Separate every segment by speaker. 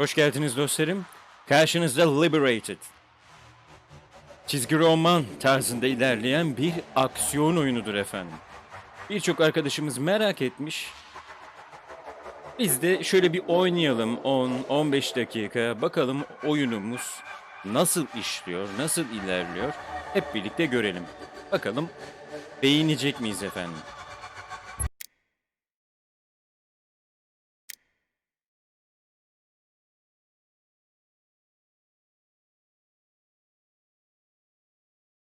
Speaker 1: Hoş geldiniz dostlarım. Karşınızda Liberated. Çizgi roman tarzında ilerleyen bir aksiyon oyunudur efendim. Birçok arkadaşımız merak etmiş. Biz de şöyle bir oynayalım 10-15 dakika. Bakalım oyunumuz nasıl işliyor, nasıl ilerliyor. Hep birlikte görelim. Bakalım beğenecek miyiz efendim?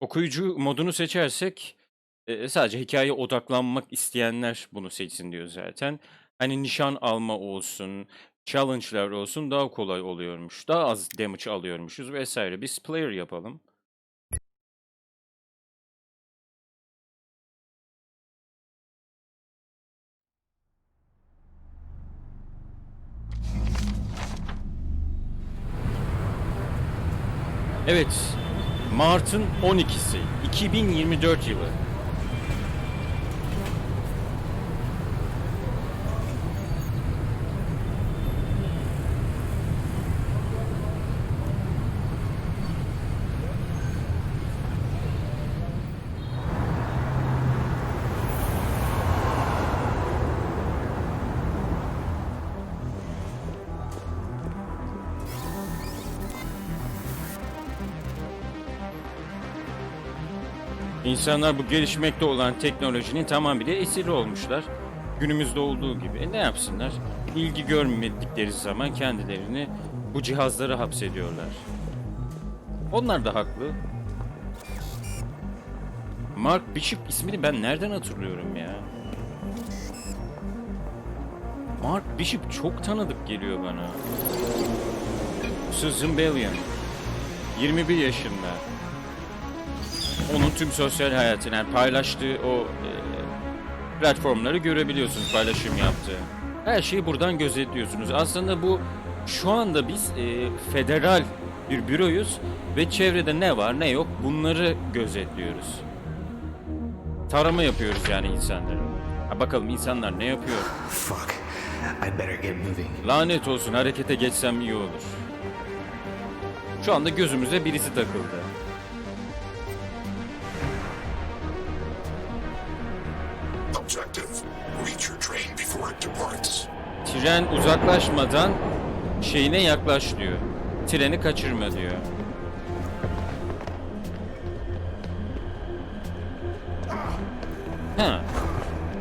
Speaker 1: Okuyucu modunu seçersek e, sadece hikayeye odaklanmak isteyenler bunu seçsin diyor zaten. Hani nişan alma olsun, challenge'lar olsun daha kolay oluyormuş. Daha az damage alıyormuşuz vesaire. Biz player yapalım. Evet, Mart'ın 12'si, 2024 yılı. İnsanlar bu gelişmekte olan teknolojinin tamamıyla esiri olmuşlar. Günümüzde olduğu gibi. E ne yapsınlar? İlgi görmedikleri zaman kendilerini bu cihazlara hapsediyorlar. Onlar da haklı. Mark Bishop ismini ben nereden hatırlıyorum ya? Mark Bishop çok tanıdık geliyor bana. Susan Bellion. 21 yaşında tüm sosyal hayatını yani paylaştığı o e, platformları görebiliyorsunuz paylaşım yaptığı. Her şeyi buradan gözetliyorsunuz. Aslında bu şu anda biz e, federal bir büroyuz ve çevrede ne var ne yok bunları gözetliyoruz. Tarama yapıyoruz yani insanların. Ha bakalım insanlar ne yapıyor?
Speaker 2: Fuck. I better get moving.
Speaker 1: Lanet olsun harekete geçsem iyi olur. Şu anda gözümüze birisi takıldı. Tren uzaklaşmadan şeyine yaklaş diyor. Treni kaçırma diyor. Ha.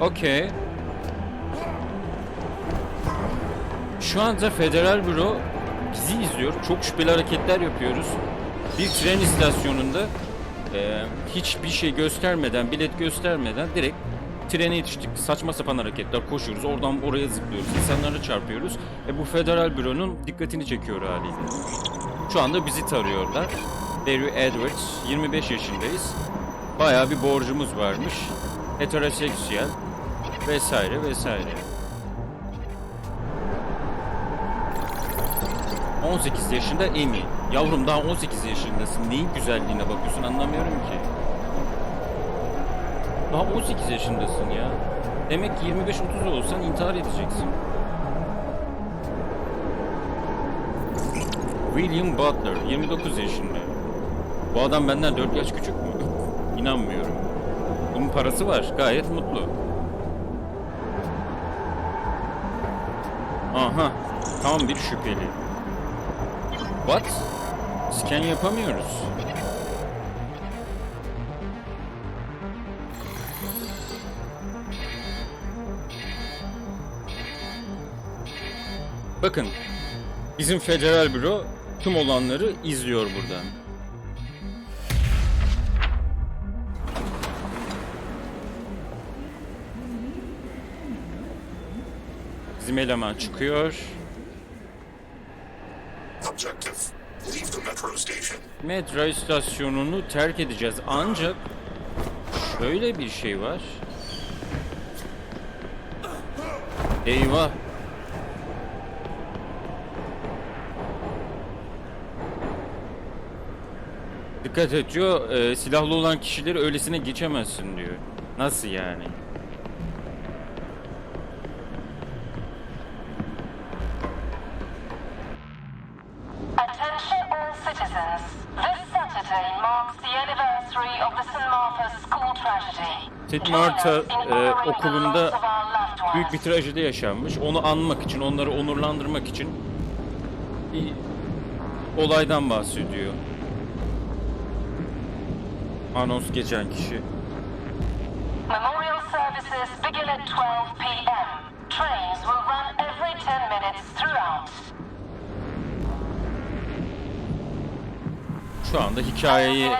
Speaker 1: Okey. Şu anda Federal Büro bizi izliyor. Çok şüpheli hareketler yapıyoruz. Bir tren istasyonunda e, hiçbir şey göstermeden, bilet göstermeden direkt trene yetiştik. Saçma sapan hareketler, koşuyoruz. Oradan oraya zıplıyoruz. insanlara çarpıyoruz. E, bu Federal Büro'nun dikkatini çekiyor haliyle. Şu anda bizi tarıyorlar. Barry Edwards, 25 yaşındayız. Bayağı bir borcumuz varmış. Heteroseksüel vesaire vesaire. 18 yaşında Amy. Yavrum daha 18 yaşındasın. Neyin güzelliğine bakıyorsun anlamıyorum ki. Daha 18 yaşındasın ya. Demek ki 25-30 olsan intihar edeceksin. William Butler, 29 yaşında. Bu adam benden 4 yaş küçük mü? İnanmıyorum. Bunun parası var, gayet mutlu. Aha, tam bir şüpheli. What? Scan yapamıyoruz. Bakın, bizim federal büro tüm olanları izliyor buradan. Bizim eleman çıkıyor.
Speaker 3: Metro
Speaker 1: istasyonunu terk edeceğiz ancak şöyle bir şey var. Eyvah. Dikkat et diyor, e, silahlı olan kişileri öylesine geçemezsin diyor. Nasıl yani?
Speaker 4: us in
Speaker 1: e, okulunda. Büyük bir trajedi yaşanmış. Onu anmak için, onları onurlandırmak için bir olaydan bahsediyor. Anons geçen kişi.
Speaker 4: Memorial services begin at 12 p.m. Trains will run every 10 minutes throughout.
Speaker 1: Şu anda hikayeyi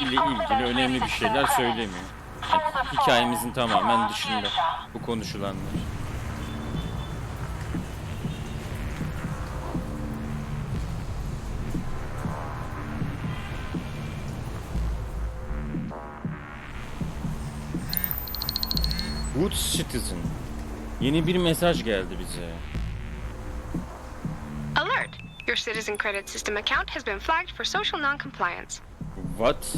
Speaker 1: ile ilgili önemli bir şeyler söylemiyor. Hikayemizin tamamen dışında bu konuşulanlar. Citizen. Yeni bir mesaj geldi bize.
Speaker 5: Alert! Your Citizen Credit System account has been flagged for social non-compliance.
Speaker 1: What?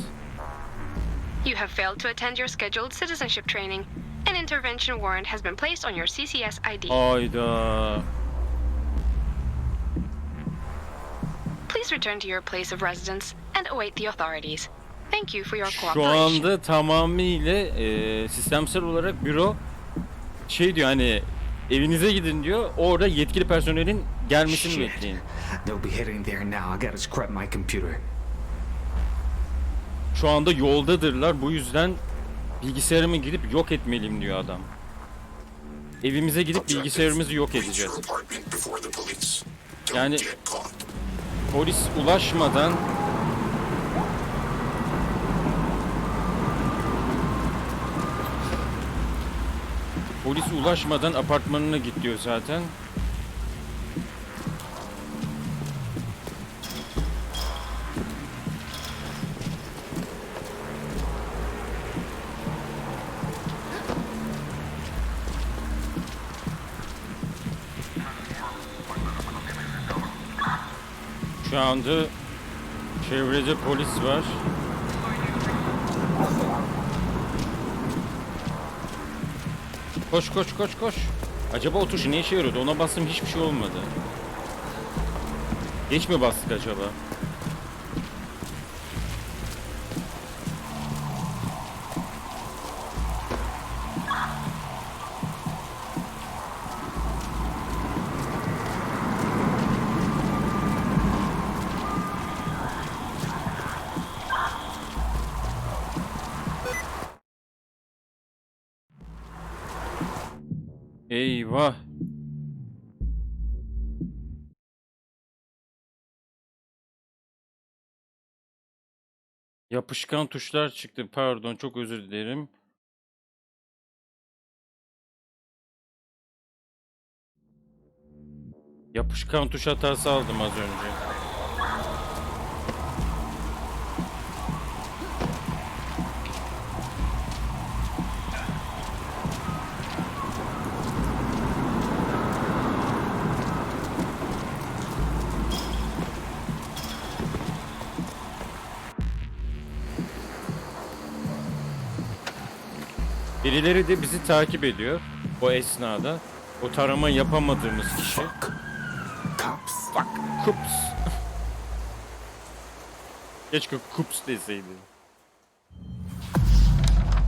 Speaker 5: You have failed to attend your scheduled citizenship training. An intervention warrant has been placed on your CCS ID.
Speaker 1: Ayda.
Speaker 5: Please return to your place of residence and await the authorities. Thank you for your
Speaker 1: Şu
Speaker 5: cooperation.
Speaker 1: anda tamamıyla e, sistemsel olarak büro şey diyor hani evinize gidin diyor. Orada yetkili personelin gelmesini
Speaker 2: Shit.
Speaker 1: bekleyin.
Speaker 2: They'll be heading there now. I gotta scrap my computer.
Speaker 1: Şu anda yoldadırlar. Bu yüzden bilgisayarımı gidip yok etmeliyim diyor adam. Evimize gidip bilgisayarımızı yok edeceğiz. Yani-. Polis ulaşmadan Polis ulaşmadan apartmanına git diyor zaten. Şu anda çevrede polis var. Koş koş koş koş. Acaba o tuş ne işe yarıyordu? Ona bastım hiçbir şey olmadı. Geç mi bastık acaba? Eyvah. Yapışkan tuşlar çıktı. Pardon, çok özür dilerim. Yapışkan tuş hatası aldım az önce. Birileri de bizi takip ediyor o esnada. O tarama yapamadığımız kişi.
Speaker 2: Cops.
Speaker 1: Fuck. Kups. Keşke kups deseydi.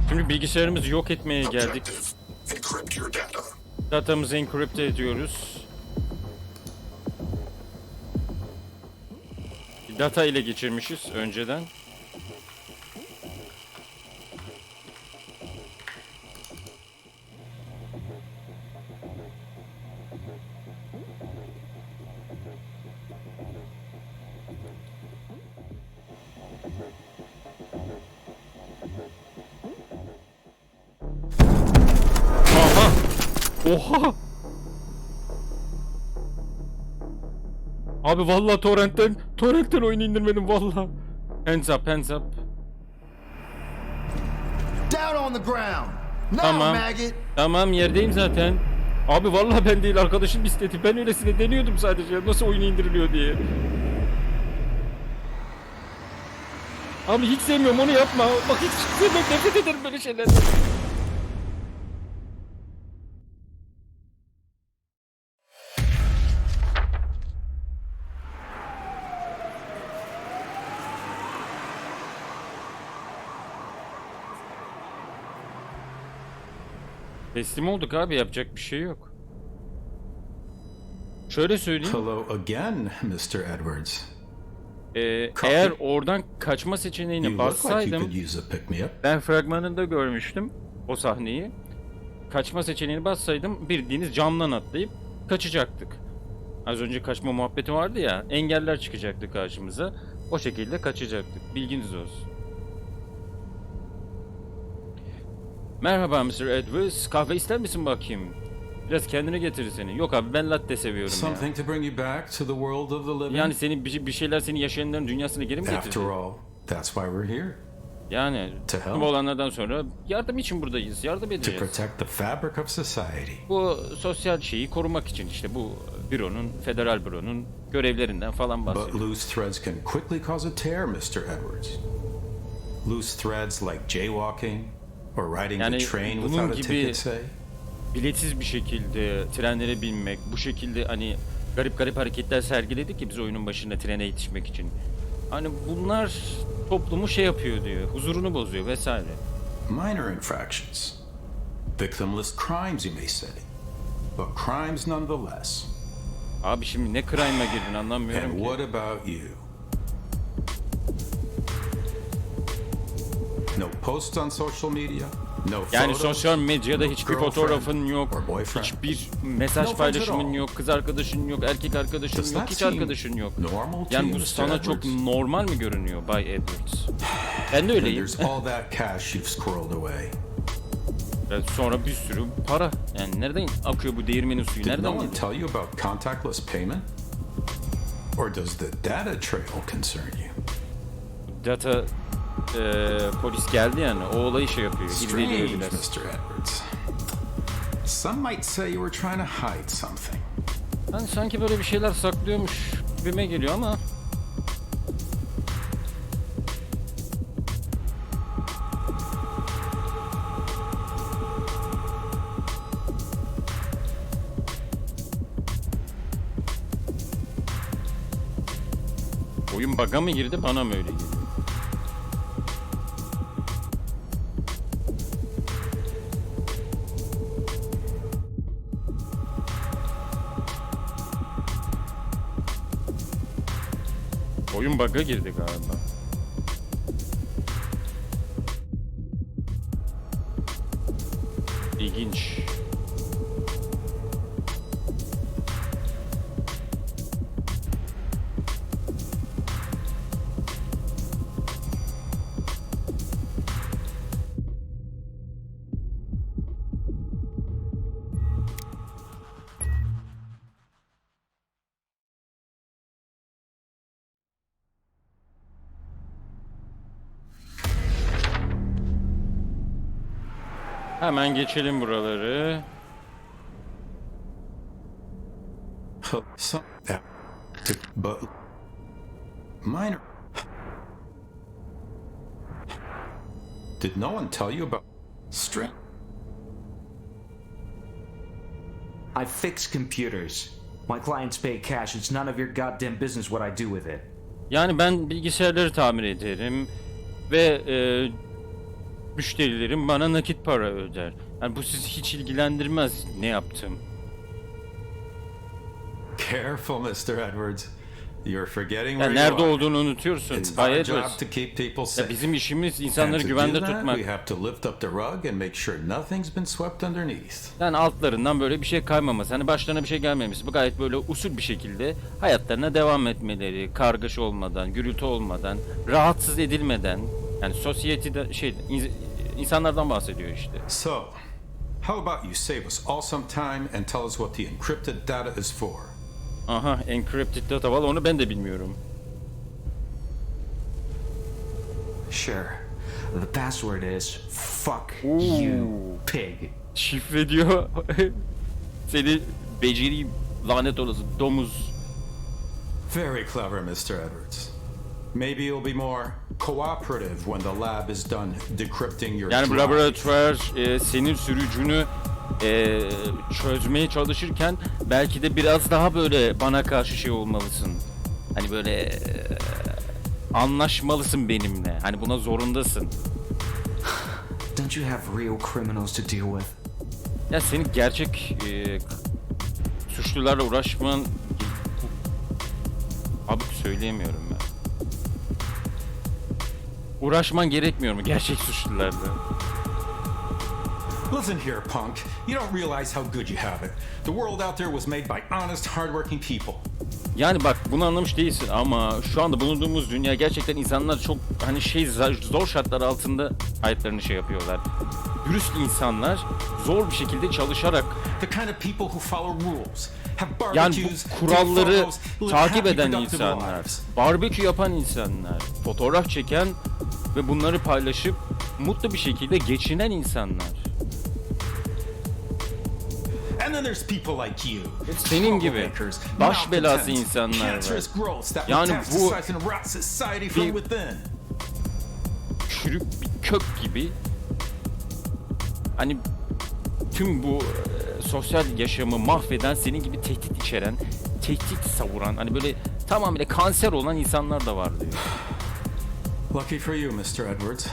Speaker 1: Şimdi bilgisayarımızı yok etmeye geldik.
Speaker 3: Encrypt.
Speaker 1: Datamızı enkripte ediyoruz. Data ile geçirmişiz önceden. Aha! Oha! Abi vallahi torrentten torrentten oyun indirmedim vallahi. Hands up, hands up.
Speaker 6: Down on the ground. Now,
Speaker 1: Tamam.
Speaker 6: maggot.
Speaker 1: Tamam yerdeyim zaten. Abi vallahi ben değil arkadaşım istedi. Ben öylesine deniyordum sadece nasıl oyun indiriliyor diye. Abi hiç sevmiyorum onu yapma. Bak hiç sevmem nefret ederim böyle şeylerden. Teslim olduk abi yapacak bir şey yok. Şöyle söyleyeyim.
Speaker 7: Hello again, Mr. Edwards.
Speaker 1: e,
Speaker 7: Copy.
Speaker 1: eğer oradan kaçma seçeneğini bassaydım ben fragmanında görmüştüm o sahneyi. Kaçma seçeneğini bassaydım bildiğiniz camdan atlayıp kaçacaktık. Az önce kaçma muhabbeti vardı ya engeller çıkacaktı karşımıza. O şekilde kaçacaktık. Bilginiz olsun. Merhaba Mr. Edwards. Kahve ister misin bakayım? Biraz kendine getir seni. Yok abi ben latte seviyorum ya.
Speaker 7: Something to bring you back to the world of the living?
Speaker 1: Yani seni bir, bir şeyler seni yaşayanların dünyasına geri mi
Speaker 7: After
Speaker 1: getirecek?
Speaker 7: all, that's why we're here.
Speaker 1: Yani
Speaker 7: To
Speaker 1: bu olanlardan sonra yardım için buradayız. Yardım
Speaker 7: To
Speaker 1: edeceğiz.
Speaker 7: protect the fabric of society.
Speaker 1: Bu sosyal şeyi korumak için işte bu büronun, federal büronun görevlerinden falan
Speaker 7: But
Speaker 1: bahsediyor.
Speaker 7: loose threads can quickly cause a tear, Mr. Edwards. Loose threads like jaywalking or riding
Speaker 1: Yani
Speaker 7: the train
Speaker 1: bunun
Speaker 7: without a
Speaker 1: gibi-
Speaker 7: ticket, say.
Speaker 1: Biletsiz bir şekilde trenlere binmek, bu şekilde hani garip garip hareketler sergiledik ya biz oyunun başında trene yetişmek için. Hani bunlar toplumu şey yapıyor diyor, huzurunu bozuyor vesaire.
Speaker 7: Minor infractions. Victimless crimes, you may say. But crimes nonetheless.
Speaker 1: Abi şimdi ne crime'a girdin anlamıyorum
Speaker 7: And
Speaker 1: ki.
Speaker 7: what about you?
Speaker 1: Yani sosyal medyada hiçbir fotoğrafın yok, hiçbir mesaj paylaşımın yok, kız arkadaşın yok, erkek arkadaşın yok, hiç arkadaşın yok. Yani bu sana çok normal mi görünüyor Bay Edwards? Ben de öyleyim. Sonra bir sürü para. Yani nereden akıyor bu değirmenin suyu? Nereden geliyor?
Speaker 7: tell you about contactless payment? Or does the data trail concern you?
Speaker 1: Data eee, polis geldi yani. O olayı şey yapıyor.
Speaker 7: Strange,
Speaker 1: İrdeliyor
Speaker 7: Mr.
Speaker 1: biraz.
Speaker 7: Edwards. Some might say you were trying to hide something.
Speaker 1: Yani sanki böyle bir şeyler saklıyormuş gibime geliyor ama Oyun bug'a mı girdi bana mı öyle geliyor? Oyun bug'a girdi galiba. İlginç. Hemen geçelim buraları.
Speaker 7: Minor. Did no one tell you about strength?
Speaker 2: I fix computers. My clients pay cash. It's none of your goddamn business what I do with it.
Speaker 1: Yani ben bilgisayarları tamir ederim ve e, müşterilerim bana nakit para öder. Yani bu sizi hiç ilgilendirmez ne yaptım.
Speaker 7: Careful, Mr. Edwards. You're forgetting
Speaker 1: Ya
Speaker 7: where
Speaker 1: nerede
Speaker 7: you are.
Speaker 1: olduğunu unutuyorsun.
Speaker 7: It's
Speaker 1: Bay Edwards.
Speaker 7: to keep people
Speaker 1: Ya
Speaker 7: safe.
Speaker 1: bizim işimiz insanları güvende tutmak.
Speaker 7: we have to lift up the rug and make sure nothing's been swept underneath.
Speaker 1: Yani altlarından böyle bir şey kaymaması. Hani başlarına bir şey gelmemesi. Bu gayet böyle usul bir şekilde hayatlarına devam etmeleri, kargaşa olmadan, gürültü olmadan, rahatsız edilmeden. Yani sosyetede şey insanlardan bahsediyor işte.
Speaker 7: So, how about you save us all some time and tell us what the encrypted data is for?
Speaker 1: Aha encrypted data var onu ben de bilmiyorum.
Speaker 2: Sure. The password is fuck you, pig.
Speaker 1: Şifre diyor. Seni becereyim lanet olası domuz.
Speaker 7: Very clever, Mr. Edwards. Maybe you'll be more cooperative when the lab is done decrypting your
Speaker 1: Yani bu
Speaker 7: drive.
Speaker 1: laboratuvar e, senin sürücünü e, çözmeye çalışırken belki de biraz daha böyle bana karşı şey olmalısın. Hani böyle e, anlaşmalısın benimle. Hani buna zorundasın.
Speaker 2: Don't you have real criminals to deal with?
Speaker 1: Ya senin gerçek e, suçlularla uğraşman abi söyleyemiyorum. Uğraşman gerekmiyor mu gerçek suçlularla?
Speaker 7: Listen here, punk. You don't realize how good you have it. The world out there was made by honest, hardworking people.
Speaker 1: Yani bak bunu anlamış değilsin ama şu anda bulunduğumuz dünya gerçekten insanlar çok hani şey zor şartlar altında hayatlarını şey yapıyorlar. Dürüst insanlar zor bir şekilde çalışarak
Speaker 7: The kind of people who follow rules, have
Speaker 1: yani bu kuralları takip eden insanlar, barbekü yapan insanlar, fotoğraf çeken ve bunları paylaşıp mutlu bir şekilde geçinen insanlar. Senin gibi baş belası insanlar var. Yani bu bir- çürük bir kök gibi hani tüm bu e, sosyal yaşamı mahveden senin gibi tehdit içeren, tehdit savuran hani böyle tamamıyla kanser olan insanlar da var diyor.
Speaker 7: Lucky for you, Mr. Edwards.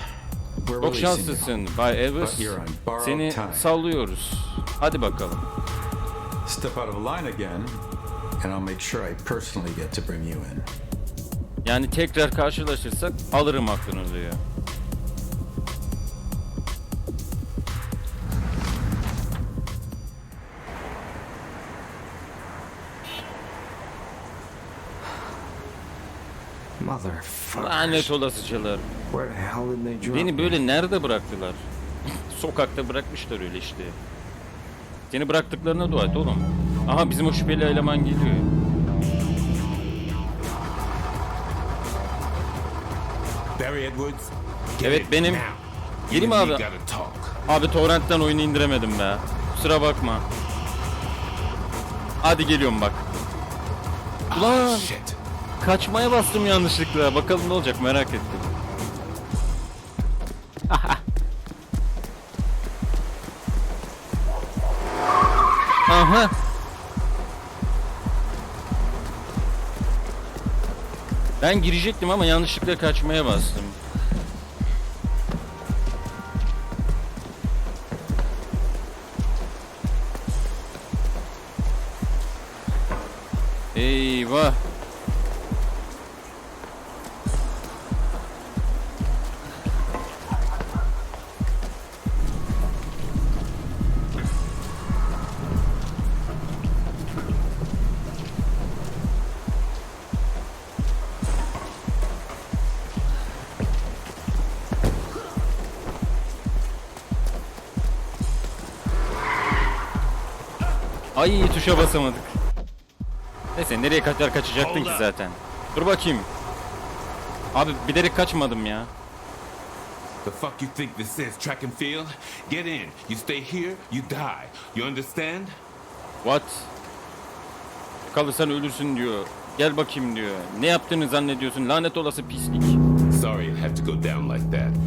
Speaker 7: We're
Speaker 1: Çok
Speaker 7: releasing you.
Speaker 1: şanslısın Bay Evers.
Speaker 7: But you're on borrowed
Speaker 1: Seni
Speaker 7: time.
Speaker 1: sallıyoruz. Hadi bakalım.
Speaker 7: Step out of line again, and I'll make sure I personally get to bring you in.
Speaker 1: Yani tekrar karşılaşırsak alırım aklını diyor.
Speaker 2: Motherfucker.
Speaker 1: Lanet olasıcalar. Beni böyle nerede bıraktılar? Sokakta bırakmışlar öyle işte. Seni bıraktıklarına dua et oğlum. Aha bizim o şüpheli eleman geliyor.
Speaker 8: Barry Edwards?
Speaker 1: Evet benim.
Speaker 8: and
Speaker 1: abi. Abi torrentten oyunu indiremedim be. Kusura bakma. Hadi geliyorum bak. Ulan
Speaker 8: Ah, Shit.
Speaker 1: Kaçmaya bastım yanlışlıkla. Bakalım ne olacak merak ettim. Aha. Ben girecektim ama yanlışlıkla kaçmaya bastım. Eyvah. Ay tuşa basamadık. Neyse nereye kadar kaçacaktın ki zaten. Dur bakayım. Abi bilerek kaçmadım ya.
Speaker 8: The fuck you think this is, track and field? Get in. You stay here, you die. You understand?
Speaker 1: What? Kalırsan ölürsün diyor. Gel bakayım diyor. Ne yaptığını zannediyorsun lanet olası pislik.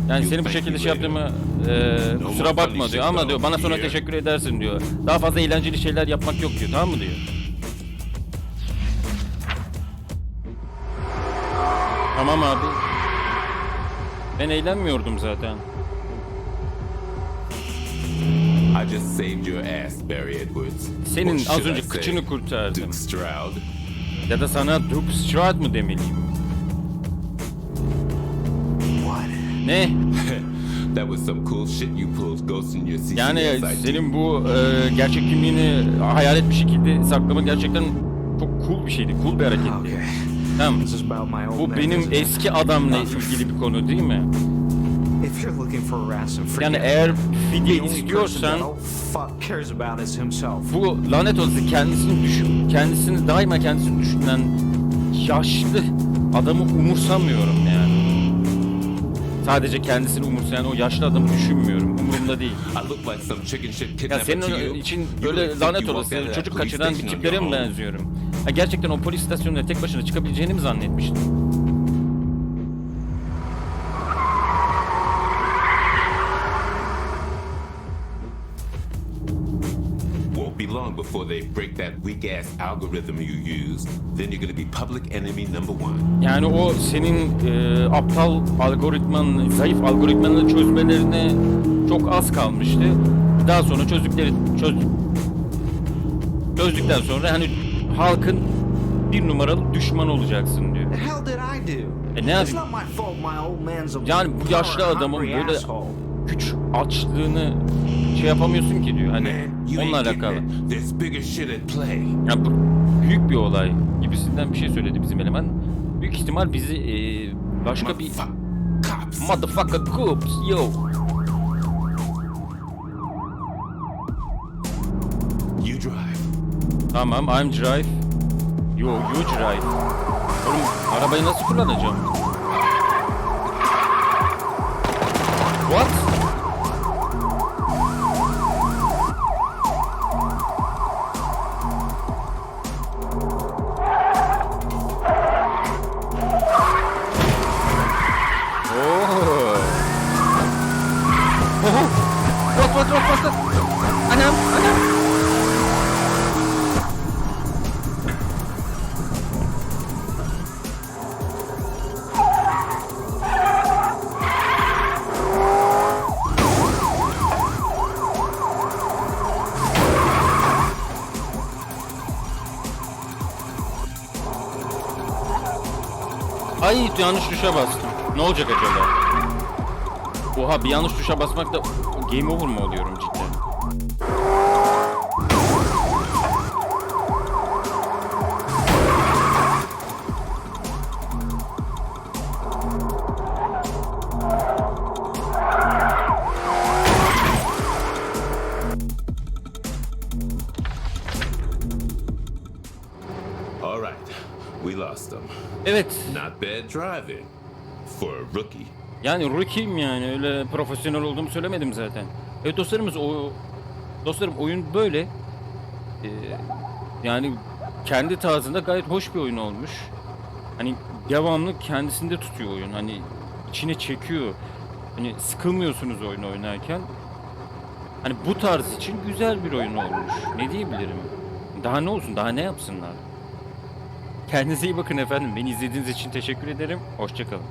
Speaker 1: Yani seni bu şekilde şey yaptığımı e, kusura bakma diyor ama diyor bana sonra teşekkür edersin diyor. Daha fazla eğlenceli şeyler yapmak yok diyor tamam mı diyor. Tamam abi. Ben eğlenmiyordum zaten.
Speaker 8: I just saved your ass, Barry Edwards.
Speaker 1: Senin az önce kıçını kurtardım.
Speaker 8: Stroud.
Speaker 1: Ya da sana Duke Strahd mı demeliyim? Ne?
Speaker 8: That was some cool shit you pulled ghosting your CCS
Speaker 1: Yani senin bu e, gerçek kimliğini hayalet bir şekilde saklama gerçekten çok cool bir şeydi. Cool bir hareketti.
Speaker 2: Okay.
Speaker 1: Tamam.
Speaker 2: This is about my old
Speaker 1: Bu
Speaker 2: man,
Speaker 1: benim eski adamla ilgili bir konu değil mi?
Speaker 2: If you're looking for a ransom, forget
Speaker 1: Yani eğer fidye istiyorsan bu lanet olası kendisini düşün, kendisini daima kendisini düşünen yaşlı adamı umursamıyorum yani. Sadece kendisini umursayan o yaşlı adamı düşünmüyorum. Umurumda değil. Ya senin için böyle lanet olası çocuk kaçıran tiplere mi benziyorum? Ha, gerçekten o polis istasyonuna tek başına çıkabileceğini mi zannetmiştin?
Speaker 8: Before they break that weak ass algorithm you use. Then you're gonna be public enemy number one.
Speaker 1: Yani o senin e, aptal algoritmanı, zayıf algoritmanı çözmelerine Çok az kalmıştı. Daha sonra çözdükleri çöz, çözdükten sonra hani halkın bir numaralı düşmanı olacaksın diyor.
Speaker 2: The hell did I do?
Speaker 1: E ne
Speaker 2: It's
Speaker 1: yapayım?
Speaker 2: not my fault my old man's a
Speaker 1: Yani bu yaşlı adamın böyle güç açlığını şey yapamıyorsun ki diyor. Hani onunla alakalı. Yani bu büyük bir olay gibisinden bir şey söyledi bizim eleman. Büyük ihtimal bizi e, başka bir motherfucker cops yo.
Speaker 8: You drive.
Speaker 1: Tamam I'm drive. Yo you drive. Oğlum arabayı nasıl kullanacağım? What? Ay yanlış tuşa bastım. Ne olacak acaba? Oha bir yanlış tuşa basmakta game over mu oluyorum cidden?
Speaker 8: All right. We lost them.
Speaker 1: Evet.
Speaker 8: Not bad driving. For a rookie.
Speaker 1: Yani rookie'yim yani öyle profesyonel olduğumu söylemedim zaten. Evet dostlarımız o dostlarım oyun böyle. Ee, yani kendi tarzında gayet hoş bir oyun olmuş. Hani devamlı kendisinde tutuyor oyun. Hani içine çekiyor. Hani sıkılmıyorsunuz oyun oynarken. Hani bu tarz için güzel bir oyun olmuş. Ne diyebilirim? Daha ne olsun? Daha ne yapsınlar? Kendinize iyi bakın efendim. Beni izlediğiniz için teşekkür ederim. Hoşçakalın.